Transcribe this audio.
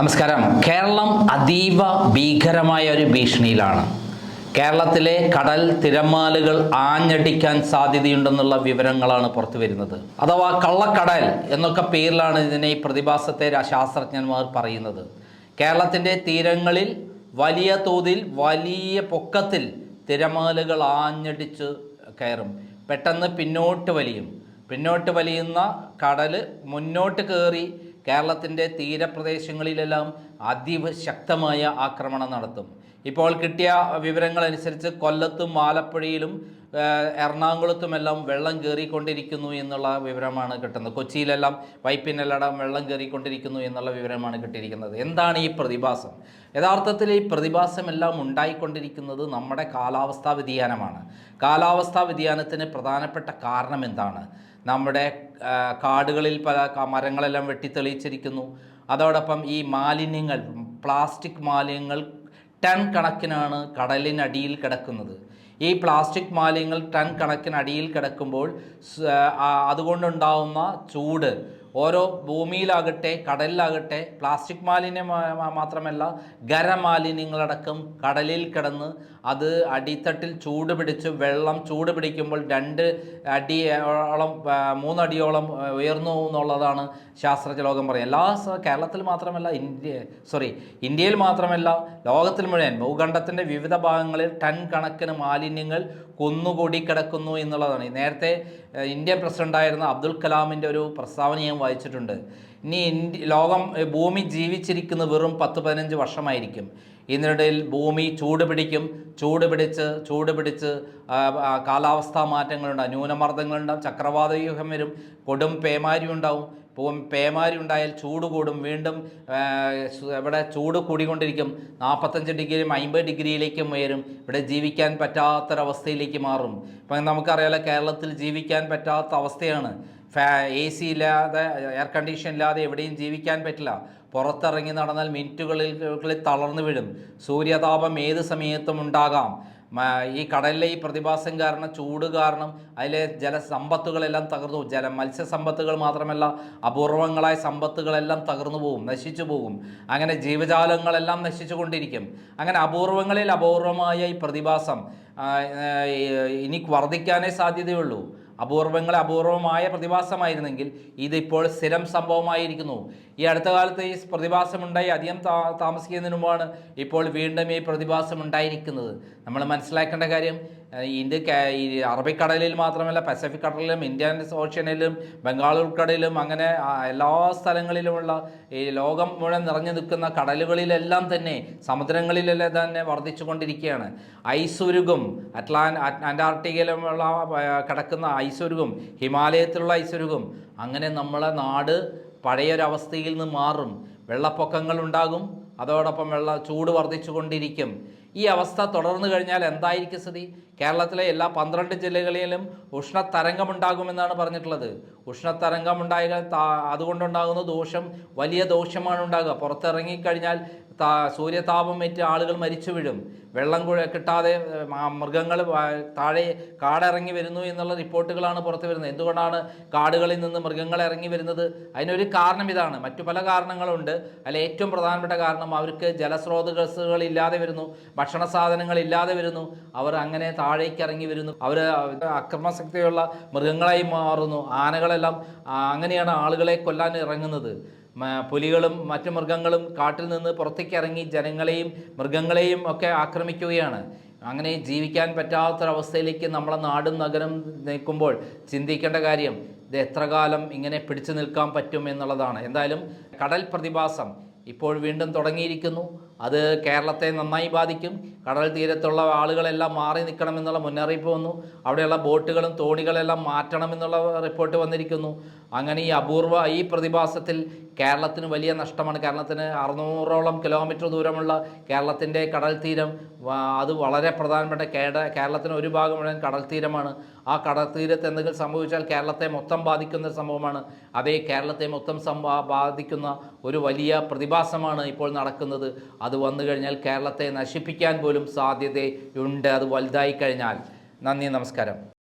നമസ്കാരം. കേരളം അതീവ ഭീകരമായ ഒരു ഭീഷണിയിലാണ്. കേരളത്തിലെ കടൽ തിരമാലകൾ ആഞ്ഞടിക്കാൻ സാധ്യതയുണ്ടെന്നുള്ള വിവരങ്ങളാണ് പുറത്തു വരുന്നത്. അഥവാ കള്ളക്കടൽ എന്നൊക്കെ പേരിലാണ് ഇതിനെ ഈ പ്രതിഭാസത്തെ ശാസ്ത്രജ്ഞന്മാർ പറയുന്നത്. കേരളത്തിന്റെ തീരങ്ങളിൽ വലിയ തോതിൽ വലിയ പൊക്കത്തിൽ തിരമാലകൾ ആഞ്ഞടിച്ച് കയറും. പെട്ടെന്ന് പിന്നോട്ട് വലിയും. പിന്നോട്ട് വലിയുന്ന കടൽ മുന്നോട്ട് കയറി കേരളത്തിന്റെ തീരപ്രദേശങ്ങളിലെല്ലാം അതിശക്തമായ ആക്രമണം നടത്തും. ഇപ്പോൾ കിട്ടിയ വിവരങ്ങളനുസരിച്ച് കൊല്ലത്തും ആലപ്പുഴയിലും എറണാകുളത്തുമെല്ലാം വെള്ളം കയറിക്കൊണ്ടിരിക്കുന്നു എന്നുള്ള വിവരമാണ് കിട്ടുന്നത്. കൊച്ചിയിലെല്ലാം വൈപ്പിനെല്ലാം വെള്ളം കയറിക്കൊണ്ടിരിക്കുന്നു എന്നുള്ള വിവരമാണ് കിട്ടിയിരിക്കുന്നത്. എന്താണ് ഈ പ്രതിഭാസം? യഥാർത്ഥത്തിൽ ഈ പ്രതിഭാസമെല്ലാം ഉണ്ടായിക്കൊണ്ടിരിക്കുന്നത് നമ്മുടെ കാലാവസ്ഥാ വ്യതിയാനമാണ്. കാലാവസ്ഥാ വ്യതിയാനത്തിന് പ്രധാനപ്പെട്ട കാരണം എന്താണ്? നമ്മുടെ കാടുകളിൽ പല മരങ്ങളെല്ലാം വെട്ടിത്തെളിയിച്ചിരിക്കുന്നു. അതോടൊപ്പം ഈ മാലിന്യങ്ങൾ പ്ലാസ്റ്റിക് മാലിന്യങ്ങൾ ടൺ കണക്കിനാണ് കടലിനടിയിൽ കിടക്കുന്നത്. ഈ പ്ലാസ്റ്റിക് മാലിന്യങ്ങൾ ടൺ കണക്കിന് അടിയിൽ കിടക്കുമ്പോൾ അതുകൊണ്ടുണ്ടാവുന്ന ചൂട് ഓരോ ഭൂമിയിലാകട്ടെ കടലിലാകട്ടെ പ്ലാസ്റ്റിക് മാലിന്യം മാത്രമല്ല ഖരമാലിന്യങ്ങളടക്കം കടലിൽ കിടന്ന് അത് അടിത്തട്ടിൽ ചൂട് പിടിച്ച് വെള്ളം ചൂട് പിടിക്കുമ്പോൾ രണ്ട് അടിയോളം മൂന്നടിയോളം ഉയർന്നു എന്നുള്ളതാണ് ശാസ്ത്രജ്ഞ ലോകം പറയുന്നത്. എല്ലാ കേരളത്തിൽ മാത്രമല്ല ഇന്ത്യ സോറി ഇന്ത്യയിൽ മാത്രമല്ല ലോകത്തിൽ മുഴുവൻ ഭൂഖണ്ഡത്തിന്റെ വിവിധ ഭാഗങ്ങളിൽ ടൺ കണക്കിന് മാലിന്യങ്ങൾ കുന്നുകൂടി കിടക്കുന്നു എന്നുള്ളതാണ്. നേരത്തെ ഇന്ത്യൻ പ്രസിഡന്റായിരുന്ന അബ്ദുൽ കലാമിന്റെ ഒരു പ്രസ്താവന ഞാൻ വായിച്ചിട്ടുണ്ട്. ഇനി ഇന്ത്യ ലോകം ഭൂമി ജീവിച്ചിരിക്കുന്ന വെറും പത്ത് പതിനഞ്ച് വർഷമായിരിക്കും. ഇതിനിടയിൽ ഭൂമി ചൂട് പിടിക്കും. ചൂട് പിടിച്ച് ചൂട് പിടിച്ച് കാലാവസ്ഥാ മാറ്റങ്ങളുണ്ടാകും ന്യൂനമർദ്ദങ്ങളുണ്ടാകും ചക്രവാത വ്യൂഹം വരും. കൊടും പേമാരി ഉണ്ടാവും. പൂം പേമാരി ഉണ്ടായാൽ ചൂട് കൂടും. വീണ്ടും ഇവിടെ ചൂട് കൂടിക്കൊണ്ടിരിക്കും. നാൽപ്പത്തഞ്ച് ഡിഗ്രിയും അമ്പത് ഡിഗ്രിയിലേക്കും ഉയരും. ഇവിടെ ജീവിക്കാൻ പറ്റാത്തൊരവസ്ഥയിലേക്ക് മാറും. ഇപ്പം നമുക്കറിയാലോ കേരളത്തിൽ ജീവിക്കാൻ പറ്റാത്ത അവസ്ഥയാണ്. ഫാ എ സി ഇല്ലാതെ എയർ കണ്ടീഷൻ ഇല്ലാതെ എവിടെയും ജീവിക്കാൻ പറ്റില്ല. പുറത്തിറങ്ങി നടന്നാൽ മിനിറ്റുകളിൽ തളർന്നു വീഴും. സൂര്യതാപം ഏത് സമയത്തും ഉണ്ടാകാം. ഈ കടലിലെ ഈ പ്രതിഭാസം കാരണം ചൂട് കാരണം അതിലെ ജലസമ്പത്തുകളെല്ലാം തകർന്നു ജല മത്സ്യസമ്പത്തുകൾ മാത്രമല്ല അപൂർവങ്ങളായ സമ്പത്തുകളെല്ലാം തകർന്നു പോകും നശിച്ചു പോകും. അങ്ങനെ ജീവജാലങ്ങളെല്ലാം നശിച്ചു കൊണ്ടിരിക്കും. അങ്ങനെ അപൂർവങ്ങളിൽ അപൂർവമായ ഈ പ്രതിഭാസം ഇനി വർദ്ധിക്കാനേ സാധ്യതയുള്ളൂ. അപൂർവങ്ങളെ അപൂർവമായ പ്രതിഭാസമായിരുന്നെങ്കിൽ ഇതിപ്പോൾ സ്ഥിരം സംഭവമായിരിക്കുന്നു. ഈ അടുത്ത കാലത്ത് ഈ പ്രതിഭാസമുണ്ടായി അധികം താ താമസിക്കുന്നതിന് ഇപ്പോൾ വീണ്ടും ഈ പ്രതിഭാസം ഉണ്ടായിരിക്കുന്നത്. നമ്മൾ മനസ്സിലാക്കേണ്ട കാര്യം ഈ അറബിക്കടലിൽ മാത്രമല്ല പസഫിക് കടലിലും ഇന്ത്യൻ ഓഷ്യനിലും ബംഗാൾ ഉൾക്കടലിലും അങ്ങനെ എല്ലാ സ്ഥലങ്ങളിലുമുള്ള ഈ ലോകം മുഴുവൻ നിറഞ്ഞു നിൽക്കുന്ന കടലുകളിലെല്ലാം തന്നെ സമുദ്രങ്ങളിലെല്ലാം തന്നെ വർദ്ധിച്ചു കൊണ്ടിരിക്കുകയാണ് ഐസുരുകും അറ്റ്ലാൻ അറ്റ് അന്റാർട്ടിക്കയിലുമുള്ള കിടക്കുന്ന ഐസുരുകും ഹിമാലയത്തിലുള്ള ഐസുരുകും അങ്ങനെ നമ്മളെ നാട് പഴയൊരവസ്ഥയിൽ നിന്ന് മാറും. വെള്ളപ്പൊക്കങ്ങൾ ഉണ്ടാകും അതോടൊപ്പം വെള്ള ചൂട് വർദ്ധിച്ചു കൊണ്ടിരിക്കും ഈ അവസ്ഥ തുടർന്നു കഴിഞ്ഞാൽ എന്തായിരിക്കും സ്ഥിതി? കേരളത്തിലെ എല്ലാ പന്ത്രണ്ട് ജില്ലകളിലും ഉഷ്ണതരംഗമുണ്ടാകുമെന്നാണ് പറഞ്ഞിട്ടുള്ളത്. ഉഷ്ണതരംഗമുണ്ടായാൽ അതുകൊണ്ടുണ്ടാകുന്ന ദോഷം വലിയ ദോഷമാണ് ഉണ്ടാകുക. പുറത്തിറങ്ങിക്കഴിഞ്ഞാൽ താ സൂര്യതാപം ഏറ്റ് ആളുകൾ മരിച്ചു വീഴും. വെള്ളം കിട്ടാതെ മൃഗങ്ങൾ താഴെ കാടിറങ്ങി വരുന്നു എന്നുള്ള റിപ്പോർട്ടുകളാണ് പുറത്തു വരുന്നത്. എന്തുകൊണ്ടാണ് കാടുകളിൽ നിന്ന് മൃഗങ്ങൾ ഇറങ്ങി വരുന്നത്? അതിനൊരു കാരണം ഇതാണ്. മറ്റു പല കാരണങ്ങളുണ്ട്. അതിൽ ഏറ്റവും പ്രധാനപ്പെട്ട കാരണം അവർക്ക് ജലസ്രോതസ്സുകൾ ഇല്ലാതെ വരുന്നു. ഭക്ഷണ സാധനങ്ങൾ ഇല്ലാതെ വരുന്നു. അവർ അങ്ങനെ താഴേക്ക് ഇറങ്ങി വരുന്നു. അവർ അക്രമശക്തിയുള്ള മൃഗങ്ങളായി മാറുന്നു. ആനകളെല്ലാം അങ്ങനെയാണ് ആളുകളെ കൊല്ലാൻ ഇറങ്ങുന്നത്. പുലികളും മറ്റു മൃഗങ്ങളും കാട്ടിൽ നിന്ന് പുറത്തേക്ക് ഇറങ്ങി ജനങ്ങളെയും മൃഗങ്ങളെയും ഒക്കെ ആക്രമിക്കുകയാണ്. അങ്ങനെ ജീവിക്കാൻ പറ്റാത്തൊരവസ്ഥയിലേക്ക് നമ്മളെ നാടും നഗരം നിൽക്കുമ്പോൾ ചിന്തിക്കേണ്ട കാര്യം ഇത് എത്ര കാലം ഇങ്ങനെ പിടിച്ചു നിൽക്കാൻ പറ്റും എന്നുള്ളതാണ്. എന്തായാലും കടൽ പ്രതിഭാസം ഇപ്പോൾ വീണ്ടും തുടങ്ങിയിരിക്കുന്നു. അത് കേരളത്തെ നന്നായി ബാധിക്കും. കടൽ തീരത്തുള്ള ആളുകളെല്ലാം മാറി നിൽക്കണമെന്നുള്ള മുന്നറിയിപ്പ് വന്നു. അവിടെയുള്ള ബോട്ടുകളും തോണികളെല്ലാം മാറ്റണമെന്നുള്ള റിപ്പോർട്ട് വന്നിരിക്കുന്നു. അങ്ങനെ ഈ അപൂർവ ഈ പ്രതിഭാസത്തിൽ കേരളത്തിന് വലിയ നഷ്ടമാണ്. കേരളത്തിന് അറുന്നൂറോളം കിലോമീറ്റർ ദൂരമുള്ള കേരളത്തിന്റെ കടൽ തീരം അത് വളരെ പ്രധാനപ്പെട്ട കേട കേരളത്തിന് ഒരു ഭാഗം മുഴുവൻ കടൽ തീരമാണ്. ആ കടൽ തീരത്ത് എന്തെങ്കിലും സംഭവിച്ചാൽ കേരളത്തെ മൊത്തം ബാധിക്കുന്ന സംഭവമാണ്. അതേ കേരളത്തെ മൊത്തം സംഭവ ബാധിക്കുന്ന ഒരു വലിയ പ്രതിഭാസമാണ് ഇപ്പോൾ നടക്കുന്നത്. അത് വന്നു കഴിഞ്ഞാൽ കേരളത്തെ നശിപ്പിക്കാൻ പോലും സാധ്യതയുണ്ട്. അത് വലുതായി കഴിഞ്ഞാൽ. നന്ദി നമസ്കാരം.